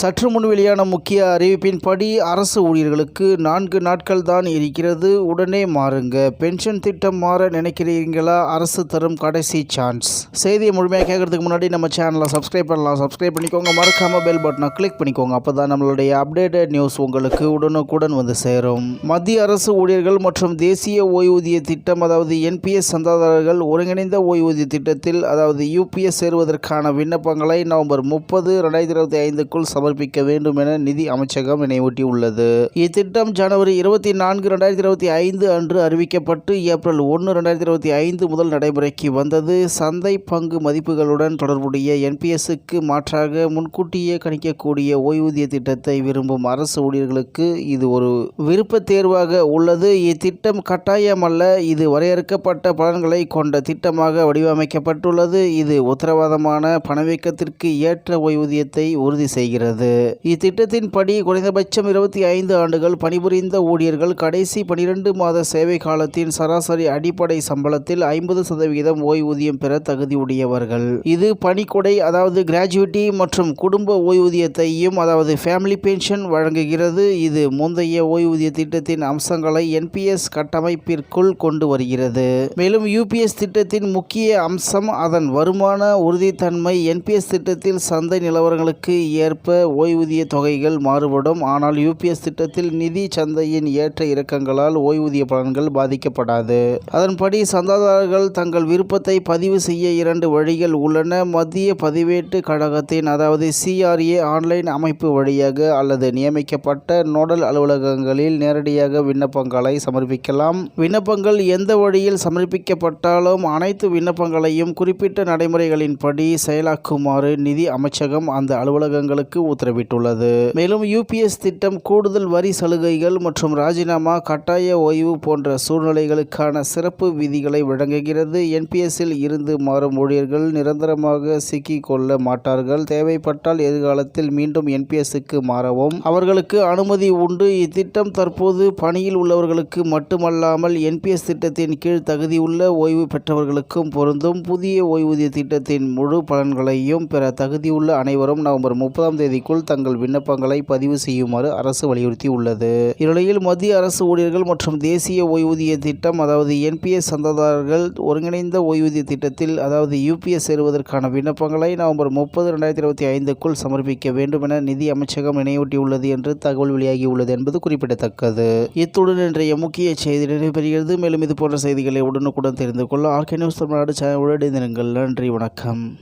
சற்று முன் வெளியான முக்கிய அறிவிப்பின்படி அரசு ஊழியர்களுக்கு நான்கு நாட்கள் தான் இருக்கிறது. உடனே மாறுங்க. பென்ஷன் திட்டம் மாற நினைக்கிறீங்களா அரசு தரும் கடைசி சான்ஸ். செய்தியை முழுமையாக கேட்கறதுக்கு முன்னாடி நம்ம சேனலை சப்ஸ்கிரைப் பண்ணலாம். சப்ஸ்கிரைப் பண்ணிக்கோங்க. மறக்காம பெல் பட்டனை கிளிக் பண்ணிக்கோங்க. அப்போ தான் நம்மளுடைய அப்டேட்டட் நியூஸ் உங்களுக்கு உடனுக்குடன் வந்து சேரும். மத்திய அரசு ஊழியர்கள் மற்றும் தேசிய ஓய்வூதிய திட்டம் அதாவது என்பிஎஸ் சந்தாதாரர்கள் ஒருங்கிணைந்த ஓய்வூதிய திட்டத்தில் அதாவது யூபிஎஸ் சேருவதற்கான விண்ணப்பங்களை நவம்பர் முப்பது ரெண்டாயிரத்தி இருபத்தி ஐந்துக்குள் சமர்ப்பிக்க வேண்டும் என நிதி அமைச்சகம் நினைவூட்டியுள்ளது. இத்திட்டம் ஜனவரி இருபத்தி நான்கு ரெண்டாயிரத்தி இருபத்தி ஐந்து அன்று அறிவிக்கப்பட்டு ஏப்ரல் ஒன்று ரெண்டாயிரத்தி இருபத்தி ஐந்து முதல் நடைமுறைக்கு வந்தது. சந்தை பங்கு மதிப்புகளுடன் தொடர்புடைய என்பிஎஸ்க்கு மாற்றாக முன்கூட்டியே கணிக்கக்கூடிய ஓய்வூதிய திட்டத்தை விரும்பும் அரசு ஊழியர்களுக்கு இது ஒரு விருப்ப தேர்வாக உள்ளது. இத்திட்டம் கட்டாயமல்ல இது வரையறுக்கப்பட்ட பலன்களை கொண்ட திட்டமாக வடிவமைக்கப்பட்டுள்ளது. இது உத்தரவாதமான பணவீக்கத்திற்கு ஏற்ற ஓய்வூதியத்தை உறுதி செய்கிறது. இத்திட்டத்தின்படி குறைந்தபட்சம் இருபத்தி ஐந்து ஆண்டுகள் பணிபுரிந்த ஊழியர்கள் கடைசி பனிரெண்டு மாத சேவை காலத்தின் சராசரி அடிப்படை சம்பளத்தில் ஐம்பது சதவிகிதம் ஓய்வூதியம் பெற தகுதியுடையவர்கள். இது பணிக்கொடை அதாவது கிராஜுவிட்டி மற்றும் குடும்ப ஓய்வூதியத்தையும் அதாவது ஃபேமிலி பென்ஷன் வழங்குகிறது. இது முந்தைய ஓய்வூதிய திட்டத்தின் அம்சங்களை என்பிஎஸ் கட்டமைப்பிற்குள் கொண்டு வருகிறது. மேலும் யூபிஎஸ் திட்டத்தின் முக்கிய அம்சம் அதன் வருமான உறுதித்தன்மை. என்பிஎஸ் திட்டத்தில் சந்தை நிலவரங்களுக்கு ஏற்ப ஓய்வூதிய தொகைகள் மாறுபடும். ஆனால் யூபிஎஸ் திட்டத்தில் நிதி சந்தையின் ஏற்ற இறக்கங்களால் ஓய்வூதிய பலன்கள் பாதிக்கப்படாது. அதன்படி சந்தாதாரர்கள் தங்கள் விருப்பத்தை பதிவு செய்ய இரண்டு வழிகள் உள்ளன. மத்திய பதிவேட்டு கழகத்தின் அதாவது சிஆர்ஏ ஆன்லைன் அமைப்பு வழியாக அல்லது நியமிக்கப்பட்ட நோடல் அலுவலகங்களில் நேரடியாக விண்ணப்பங்களை சமர்ப்பிக்கலாம். விண்ணப்பங்கள் எந்த வழியில் சமர்ப்பிக்கப்பட்டாலும் அனைத்து விண்ணப்பங்களையும் குறிப்பிட்ட நடைமுறைகளின்படி செயலாக்குமாறு நிதி அமைச்சகம் அந்த அலுவலகங்களுக்கு உத்தரவிட்டுள்ளது. மேலும் யூபிஎஸ் திட்டம் கூடுதல் வரி சலுகைகள் மற்றும் ராஜினாமா கட்டாய ஓய்வு போன்ற சூழ்நிலைகளுக்கான சிறப்பு விதிகளை வழங்குகிறது. என்பிஎஸ்ஸில் இருந்து மாறும் ஊழியர்கள் நிரந்தரமாக சிக்கிக்கொள்ள மாட்டார்கள். தேவைப்பட்டால் எதிர்காலத்தில் மீண்டும் என்பிஎஸ்க்கு மாறவும். அவர்களுக்கு அனுமதி உண்டு. இத்திட்டம் தற்போது பணியில் உள்ளவர்களுக்கு மட்டுமல்லாமல் என்பிஎஸ் திட்டத்தின் கீழ் தகுதியுள்ள ஓய்வு பெற்றவர்களுக்கும் பொருந்தும். புதிய ஓய்வூதிய திட்டத்தின் முழு பலன்களையும் பெற தகுதியுள்ள அனைவரும் நவம்பர் முப்பதாம் தேதி தேதிக்குள் தங்கள் விண்ணப்பங்களை பதிவு செய்யுமாறு அரசு வலியுறுத்தியுள்ளது. இந்நிலையில் மத்திய அரசு ஊழியர்கள் மற்றும் தேசிய ஓய்வூதிய திட்டம் அதாவது என்பிஎஸ் சந்தாதாரர்கள் ஒருங்கிணைந்த ஓய்வூதிய திட்டத்தில் அதாவது யூபிஎஸ் சேருவதற்கான விண்ணப்பங்களை நவம்பர் முப்பது ரெண்டாயிரத்தி இருபத்தி ஐந்துக்குள் சமர்ப்பிக்க வேண்டும் என நிதி அமைச்சகம் நினைவூட்டியுள்ளது என்று தகவல் வெளியாகியுள்ளது என்பது குறிப்பிடத்தக்கது. இத்துடன் இன்றைய முக்கிய செய்தி நிறைவு மேலும் இது போன்ற செய்திகளை உடனுக்குடன் தெரிந்து கொள்ள ஆர்கே நியூஸ் தமிழ்நாடு சேனலுடன் இணைந்திருங்கள். நன்றி வணக்கம்.